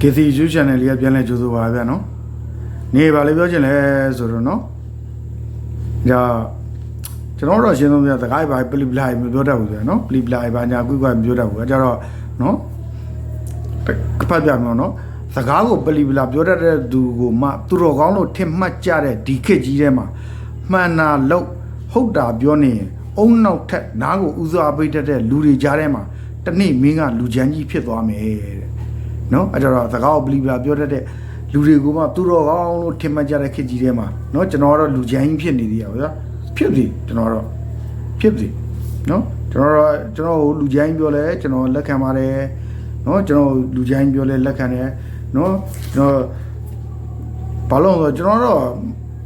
KC YouTube channel လေးကပြန်လဲကြိုးဆိုပါဗျာနော်နေပါလေပြောချင်လဲဆိုတော့နော်ဒါကျွန်တော်တို့အရှင်းဆုံးပြစကားပါပလီပလိုက်မပြောတတ်ဘူးဗျာနော်ပလီပလိုက်ဘာညာကွိကွိမပြောတတ်ဘူးအဲကြတော့နော်ကပတ်ပြမယ်နော်စကားကိုပလီပလာပြောတတ်တဲ့သူကိုမှသူတော်ကောင်းလို့ထင်မှတ်ကြတဲ့ဒီခေတ်ကြီးထဲမှာမှန်တာလို့ဟုတ်တာပြောနေရင်အုံနောက်ထက်နားကိုဦးစားပေးတတ်တဲ့လူတွေကြားထဲမှာတနေ့မင်းကလူချမ်းကြီးဖြစ်သွားမယ်တဲ့ နော်အဲ့တော့စကားကိုပလီပလာပြောတတ်တဲ့လူတွေကမှသူတော်ကောင်းလို့ထင်မှတ်ကြတဲ့ခေတ်ကြီးထဲမှာနော်ကျွန်တော်ကတော့လူချမ်းကြီးဖြစ်နေသေးရပါဗျာဖြစ်ပြီကျွန်တော်တော့ဖြစ်ပြီနော်ကျွန်တော်တော့ကျွန်တော်ကိုလူချမ်းကြီးပြောလဲကျွန်တော်လက်ခံပါတယ်နော်ကျွန်တော်လူချမ်းကြီးပြောလဲလက်ခံတယ်နော်ကျွန်တော်ဘာလို့လဲဆိုတော့ကျွန်တော်တော့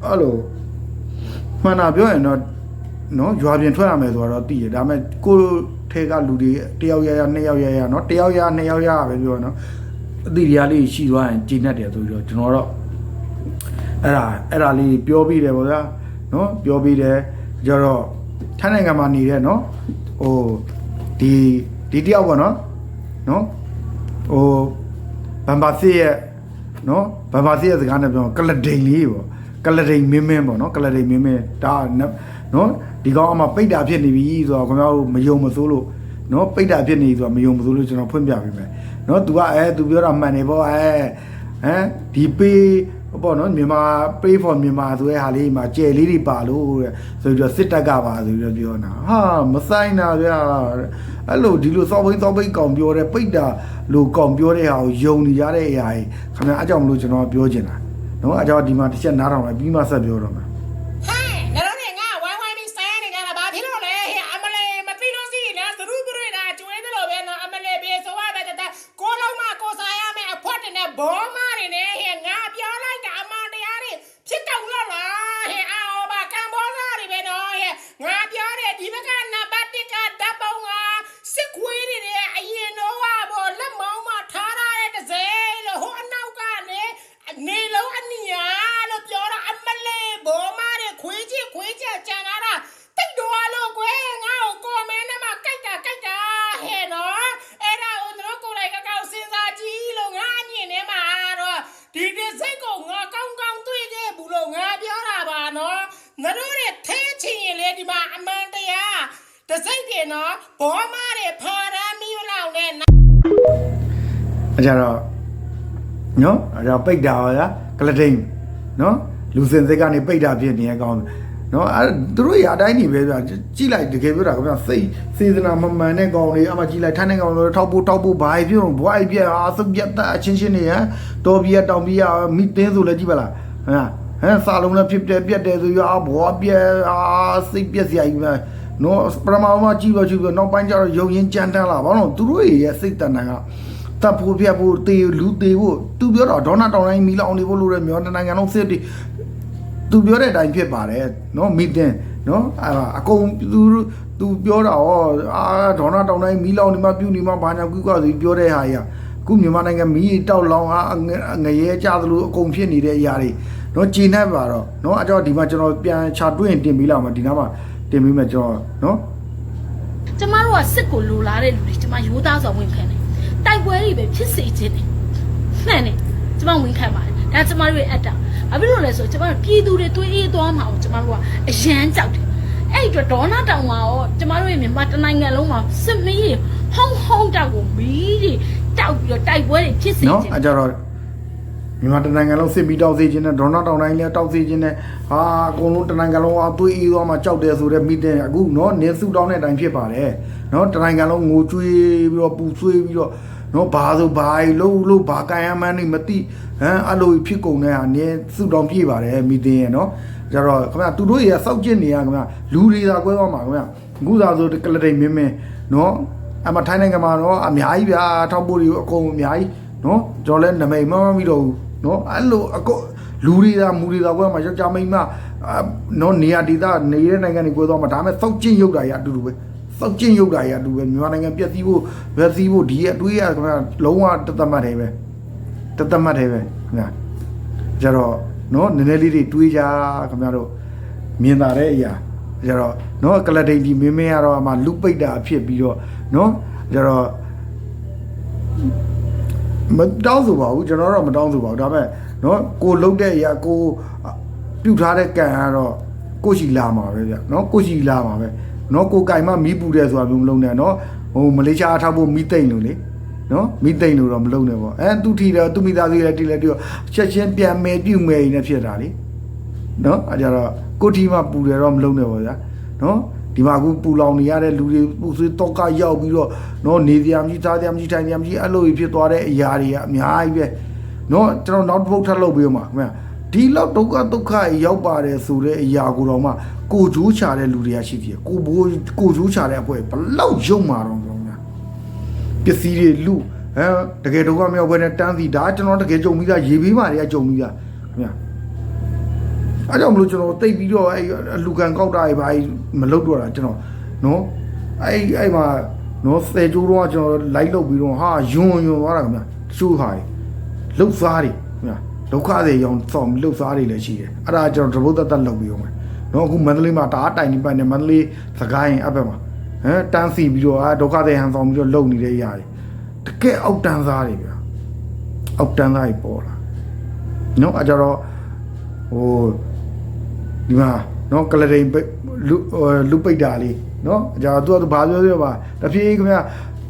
အဲ့လိုမှန်တာပြောရင်တော့နော်ရွာပြင်ထွက်ရမယ်ဆိုတော့သိရဒါပေမဲ့ကိုယ်ထဲကလူတွေတယောက်ရရနှစ်ယောက်ရရနော်တယောက်ရနှစ်ယောက်ရပဲပြောနော် အတိတရားလေးရှိသွားရင်ကျင့်တတ်တယ်ဆိုပြီးတော့ကျွန်တော်တော့အဲ့ဒါအဲ့ဒါလေးပြောပြီးတယ်ဗောဗျာနော်ပြောပြီးတယ်ကြတော့ထိုင်းနိုင်ငံမှာနေတဲ့နော်ဟိုဒီဒီတယောက်ပေါ့နော်နော်ဟိုဘမ်ဘာစီရဲ့နော်ဘမ်ဘာစီရဲ့စကားနဲ့ပြောကလဒိန်လေးပေါ့ကလဒိန်မင်းမင်းပေါ့နော်ကလဒိန်မင်းမင်းဒါနော်ဒီကောင်အမှပိတ်တာဖြစ်နေပြီဆိုတော့ခင်ဗျားတို့မယုံမစိုးလို့နော်ပိတ်တာဖြစ်နေပြီဆိုတော့မယုံမစိုးလို့ကျွန်တော်ဖွင့်ပြပေးမယ် နော် तू ကအဲ तू ပြောတာမှန်နေပေါ့အဲဟမ်ဒီပေးပေါ့နော်မြန်မာ pay for မြန်မာဆိုတဲ့ဟာလေးမှာကြယ်လေးတွေပါလို့တဲ့ဆိုပြီးတော့စစ်တပ်ကပါဆိုပြီးတော့ပြောတာဟာမဆိုင်တာဗျာအဲ့လိုဒီလိုစောက်ဘိန်းစောက်ဘိန်းကောင်ပြောတဲ့ပိတ်တာလို့ကောင်ပြောတဲ့ဟာကိုယုံနေကြတဲ့အရာကြီးခင်ဗျာအကြောင်းမလို့ကျွန်တော်ပြောချင်တာနော်အကြောင်းဒီမှာတစ်ချက်နားထောင်လိုက်ပြီးမှဆက်ပြောတော့မှာ ဟဲ့ငါတို့နဲ့ငါဝိုင်းဝိုင်းပြီးဆဲနေကြတာဘာဖြစ်လို့လဲဟဲ့အမလေးမသိလို့ရှိရင်သရူးပရိဒါကျွေးတယ်လို့ပဲနော်အမလေးဘေးဆိုရပဲတဲ့ကိုလုံးမကိုစားရမယ်အဖွက်တဲ့နဲ့ဘောမတွေနဲ့ဟဲ့ငါပြောလိုက်တာအမှန်တရားတွေဖြစ်တော့လို့လားဟဲ့အော်ဘာကံဘောစားတွေပဲနော်ဟဲ့ငါပြောတယ်ဒီဘက်ကနံပါတ်1ကဓာတ်ပုံကစစ်ခွေးတွေနဲ့အရင်တော့ကဘောလက်မောင်းမထားရတဲ့တစ်စဲလို့ဟိုအနောက်ကနေနေလုံးအနီယာလို့ပြောတာအမလေးဘောမတွေခွေးကြီးခွေးကြီးကြံလာတာတိတ်တော်လို့ကွယ်ငါ့ကိုကော်မင်းနဲ့မှကြိုက်တာကြိုက်တာဟဲ့နော်အဲ့ဒါကိုတို့ကိုယ်တိုင်ကကောက်စဉ်းစားကြည့်လို့ငါအမြင်ထဲမှာတော့ဒီဒီစိတ်ကိုငါကောင်းကောင်းတွေ့ခဲ့ဘူးလို့ငါပြောတာပါနော် ငါတို့ရဲ့ထဲချင်ရင်လေဒီမှာအမှန်တရားတစိတ်တယ်နော်ဘောမတွေဖာရမ်းမီလောက်နဲ့အဲ့ကြတော့နော်အဲ့တော့ပိတ်တာပါဗျာကလဒိန်နော်လူစင်စိတ်ကနေပိတ်တာဖြစ်နေရကောင်းနော်အဲ့သူတို့ရအတိုင်းနေပဲဗျာကြည့်လိုက်တကယ်ပြောတာခင်ဗျာစိတ်စေတနာမမှန်တဲ့ကောင်တွေအမှကြည့်လိုက်ထိုင်းတဲ့ကောင်တွေထောက်ဖို့တောက်ဖို့ဘာဖြစ်လို့ဘွားပြက်အာစုပ်ပြက်တာအချင်းချင်းနေဟမ်တော်ပြက်တောင်ပြက်မိတင်းဆိုလဲကြည့်ပါလားဟမ် ဟမ်စာလုံးနဲ့ဖြစ်တယ်ပြက်တယ်ဆိုရအာဘွားပြက်အာစိတ်ပြက်စရာကြီးပဲနော်ပရမောင်မကြည့်ပါကြည့်ပါနောက်ပိုင်းကျတော့ယုံရင်ကြမ်းတမ်းလာဘာလို့သူတို့ရဲ့စိတ်တန်တန်ကတပ်ဖို့ပြတ်ဖို့တေလူတေဖို့သူပြောတော့ဒေါနာတောင်တိုင်းမီလောင်နေဖို့လို့ရမြောနိုင်ငံလုံးစစ်တီသူပြောတဲ့အတိုင်းဖြစ်ပါတယ်နော်မီတင်နော်အဲ့ဒါအကုန်သူသူပြောတာဟောအာဒေါနာတောင်တိုင်းမီလောင်နေမှပြုတ်နေမှဘာညာကူကွာဆိုပြောတဲ့ဟာကြီးခုမြန်မာနိုင်ငံမီတောက်လောင်အားငရဲကြသလိုအကုန်ဖြစ်နေတဲ့အရာတွေ နော်ဂျင်းနေပါတော့နော်အကြောဒီမှာကျွန်တော်ပြန်ချတွင်းတင်ပြီးလာမှာဒီနားမှာတင်ပြီးမှကျွန်တော်နော်ကျမတို့ကစစ်ကိုလိုလားတဲ့လူတွေကျမရိုးသားစွာဝန်ခံတယ်တိုက်ပွဲတွေပဲဖြစ်စေခြင်းတယ်မှန်တယ်ကျမဝန်ခံပါတယ်ဒါကျမတို့ရဲ့အတ္တဘာဖြစ်လို့လဲဆိုတော့ကျမတို့ပြည်သူတွေတွေးအေးသွားမှာကိုကျမတို့ကအယမ်းကြောက်တယ်အဲ့ဒီအတွက်ဒေါနာတောင်မှာရောကျမတို့ရဲ့မြန်မာတနိုင်ငံလုံးမှာစစ်မီးတွေဟုံးဟုံးတောက်ကိုမီးတွေတောက်ပြီးတော့တိုက်ပွဲတွေဖြစ်စေနော်ခြင်းအဲကြတော့ မြန်မာတနိုင်ငံလုံးစစ်ပြီးတောက်စေခြင်းနဲ့ဒေါနာတောင်တိုင်းလည်းတောက်စေခြင်းနဲ့ဟာအကုန်လုံးတနိုင်ငံလုံးအသွေးအေးသွားမှကြောက်တယ်ဆိုတဲ့မိတဲ့အခုနော်နင်းစုတောင်းတဲ့အတိုင်းဖြစ်ပါတယ်နော်တနိုင်ငံလုံးငိုကြွေးပြီးတော့ပူဆွေးပြီးတော့နော်ဘာဆိုဘာလို့လို့ဘာကံရမ်းမှန်းနေမသိဟမ်အဲ့လိုဖြစ်ကုန်တဲ့ဟာနင်းစုတောင်းပြပါတယ်မိတဲ့ရဲ့နော်ကြတော့ခင်ဗျာသူတို့ရဲ့စောက်ကျင့်နေရခင်ဗျာလူတွေသာကွဲသွားမှာခင်ဗျာအခုသာဆိုကလတိန်မင်းမင်းနော်အမထိုင်းနိုင်ငံမှာတော့အများကြီးဗျာထောက်ပို့တွေအကုန်အများကြီးနော်ကျွန်တော်လည်းနမိတ်မမပြီးတော့ဘူး နော်အဲ့လိုအကုန်လူတွေသာမူတွေသာကွဲမှာယောက်ျားမိန်းမအာနော်နေရာဒေသနေတဲ့နိုင်ငံတွေကွဲသွားမှာဒါပေမဲ့စောက်ကျင့်ရုပ်တာရအတူတူပဲစောက်ကျင့်ရုပ်တာရအတူပဲမြန်မာနိုင်ငံပြည့်စည်ဖို့ဗက်စီဖို့ဒီရဲ့အတွေးရခင်ဗျာလုံးဝတသက်မှတ်တယ်ပဲတသက်မှတ်တယ်ပဲခင်ဗျာကြတော့နော်နည်းနည်းလေးတွေတွေးကြခင်ဗျားတို့မြင်တာတဲ့အရာကြတော့နော်ကလဒိန်ဒီမင်းမင်းကတော့အမှလူပိတ်တာဖြစ်ပြီးတော့နော်ကြတော့ မတောင်းဆိုပါဘူးကျွန်တော်တော့မတောင်းဆိုပါဘူးဒါပေမဲ့နော်ကိုလုတ်တဲ့အရာကိုပြုတ်ထားတဲ့ကံကတော့ကိုရှိလာမှာပဲဗျနော်ကိုရှိလာမှာပဲနော်ကိုကင်မမီးပူတယ်ဆိုတာမျိုးမလုံးနဲ့နော်ဟိုမလေးရှားအထောက်ဖို့မီးသိမ့်လို့လေနော်မီးသိမ့်လို့တော့မလုံးနဲ့ပေါ့အဲသူထီတယ်သူမိသားစုလည်းတီလည်းတီတော့ချက်ချင်းပြန်မယ်ပြုတ်မယ်နေဖြစ်တာလေနော်အဲကြတော့ကိုထီမှပူတယ်တော့မလုံးနဲ့ပေါ့ဗျာနော် ဒီမှာအခုပူလောင်နေရတဲ့လူတွေပူဆွေးတော့ကရောက်ပြီးတော့နော်နေစရာမရှိသားစရာမရှိထိုင်စရာမရှိအဲ့လိုကြီးဖြစ်သွားတဲ့အရာတွေကအများကြီးပဲနော်ကျွန်တော်နောက်တစ်ပုတ်ထပ်လုပ်ပြီးတော့မှာခင်ဗျာဒီလောက်ဒုက္ခဒုက္ခရောက်ပါတယ်ဆိုတဲ့အရာကိုတော့မှကိုဂျိုးချတဲ့လူတွေကရှိသေးတယ်ကိုဘိုးကိုဂျိုးချတဲ့အဖွဲဘလောက်ယုံမှာတော့ဆိုဗျာပစ္စည်းတွေလူဟမ်တကယ်ဒုက္ခမြောက်ဘဲနဲ့တန်းစီဒါကျွန်တော်တကယ်ကြုံပြီးသားရေဘေးမာတွေကကြုံပြီးသားခင်ဗျာ အဲကြောင့်မလို့ကျွန်တော်တိတ်ပြီးတော့အဲအလူကန်ကောက်တာတွေဘာမလုပ်တော့တာကျွန်တော်နော်အဲအဲ့မှာနော်ဆယ်ကျိုးတော့ကျွန်တော်လိုက်လုပ်ပြီးတော့ဟာယွန်းယွန်းသွားတာခင်ဗျာတချို့ဟာတွေလှုပ်စားတွေခင်ဗျာဒုက္ခတွေရောင်ဆောင်လှုပ်စားတွေလည်းရှိတယ်အဲ့ဒါကျွန်တော်တပုတ်သက်သက်လုပ်ပြီးအောင်မယ်နော်အခုမန္တလေးမှာတအားတိုင်နေပတ်နေမန္တလေးစကိုင်းအဘက်မှာဟမ်တန်းစီပြီးတော့အာဒုက္ခတွေဟန်ဆောင်ပြီးတော့လုပ်နေတဲ့ຢာတွေတကယ်အောက်တန်းစားတွေဗျာအောက်တန်းစားတွေပေါ်လာနော်အကြတော့ဟို ဒီမှာနော်ကလဒိန်ပိတ်လူဟိုလူပိတ်တာလေးနော်အကြာသူကသူဘာပြောပြောပါတဖြည်းဖြည်းခင်ဗျာ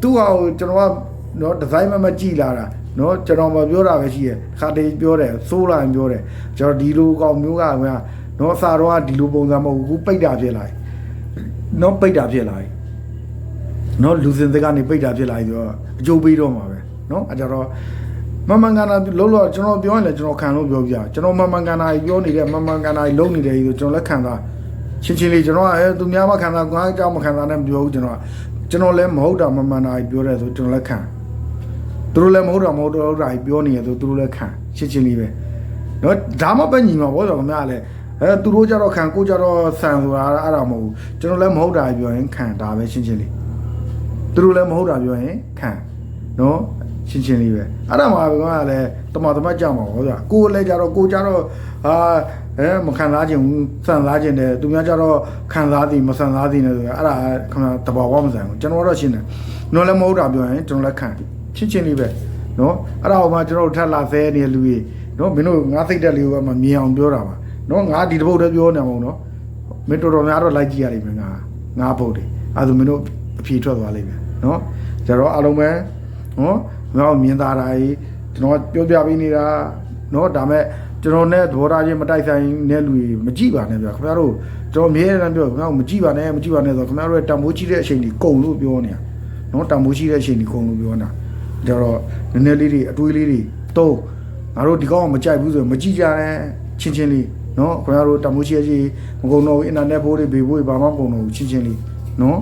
သူ့ဟာကိုကျွန်တော်ကနော်ဒီဇိုင်းမမကြည့်လာတာနော်ကျွန်တော်မပြောတာပဲရှိရခါတေးပြောတယ်စိုးလာရင်ပြောတယ်ကျွန်တော်ဒီလိုကောင်မျိုးကခင်ဗျာနော်အစာတော့ကဒီလိုပုံစံမဟုတ်ဘူးခုပိတ်တာဖြစ်လာတယ်နော်ပိတ်တာဖြစ်လာတယ်နော်လူစင်တွေကနေပိတ်တာဖြစ်လာပြီဆိုတော့အကျိုးပေးတော့မှာပဲနော်အကြတော့ မမန်ကန်နာလုံးလို့ကျွန်တော်ပြောရင်လည်းကျွန်တော်ခံလို့ပြောပြကျွန်တော်မမန်ကန်နာကြီးပြောနေတဲ့မမန်ကန်နာကြီးလုံးနေတယ်ဆိုကျွန်တော်လက်ခံတာချင်းချင်းလေးကျွန်တော်ကအဲသူများမခံတာကိုယ်အကြောင်းမခံတာနဲ့မပြောဘူးကျွန်တော်ကကျွန်တော်လည်းမဟုတ်တာမမန်နာကြီးပြောတယ်ဆိုကျွန်တော်လက်ခံသူတို့လည်းမဟုတ်တာမဟုတ်တော့တာကြီးပြောနေရဆိုသူတို့လည်းခံချင်းချင်းလေးပဲနော်ဒါမှပဲညီမှာဘောဆိုတော့ခင်ဗျားလည်းအဲသူတို့ကြတော့ခံကိုကြတော့ဆန်ဆိုတာအဲ့ဒါမဟုတ်ဘူးကျွန်တော်လည်းမဟုတ်တာကြီးပြောရင်ခံဒါပဲချင်းချင်းလေးသူတို့လည်းမဟုတ်တာပြောရင်ခံ နော်ချင်းချင်းလေးပဲအဲ့ဒါမှဘယ်ကလည်းတမတမကြမှာပေါ့ဗျာကိုယ်လည်းကြတော့ကိုကြတော့ဟာအဲမခံစားခြင်းဘူးစံစားခြင်းတယ်သူများကြတော့ခံစားသည်မစံစားသည်နဲ့ဆိုအဲ့ဒါခင်ဗျာတဘာဝမဆိုင်ဘူးကျွန်တော်တော့ရှင်းတယ်နော်လည်းမဟုတ်တာပြောရင်ကျွန်တော်လည်းခံချင်းချင်းလေးပဲနော်အဲ့ဒါဟိုမှာကျွန်တော်တို့ထပ်လာဆဲနေတဲ့လူကြီးနော်မင်းတို့ငါစိတ်တက်လေးကမှမြင်အောင်ပြောတာပါနော်ငါဒီတစ်ပုတ်တည်းပြောနေမှာမဟုတ်နော်မင်းတော်တော်များတော့လိုက်ကြည့်ရလိမ့်မယ်ငါငါပုတ်တယ်အဲ့ဒါမင်းတို့အဖြေထွက်သွားလိမ့်မယ်နော်ကျတော့အားလုံးပဲ နော်ငါ့ကိုမြင်သာတာကြီးကျွန်တော်ပြောပြပေးနေတာနော်ဒါမဲ့ကျွန်တော်နဲ့သဘောထားချင်းမတိုက်ဆိုင်တဲ့လူကြီးမကြည့်ပါနဲ့ဗျာခင်ဗျားတို့ကျွန်တော်အမြဲတမ်းပြောခင်ဗျားတို့မကြည့်ပါနဲ့မကြည့်ပါနဲ့ဆိုတော့ခင်ဗျားတို့ရဲ့တံမိုးကြီးတဲ့အချိန်ကြီးကုန်လို့ပြောနေတာနော်တံမိုးကြီးတဲ့အချိန်ကြီးကုန်လို့ပြောနေတာကျတော့နည်းနည်းလေးတွေအတွေးလေးတွေတုံးငါတို့ဒီကောင်ကမကြိုက်ဘူးဆိုရင်မကြည့်ကြနဲ့ချင်းချင်းလေးနော်ခင်ဗျားတို့တံမိုးကြီးရဲ့ကြီးမကုန်တော့ဘူးအင်တာနက်ဘိုးတွေဘေဘိုးတွေဘာမှမကုန်တော့ဘူးချင်းချင်းလေးနော်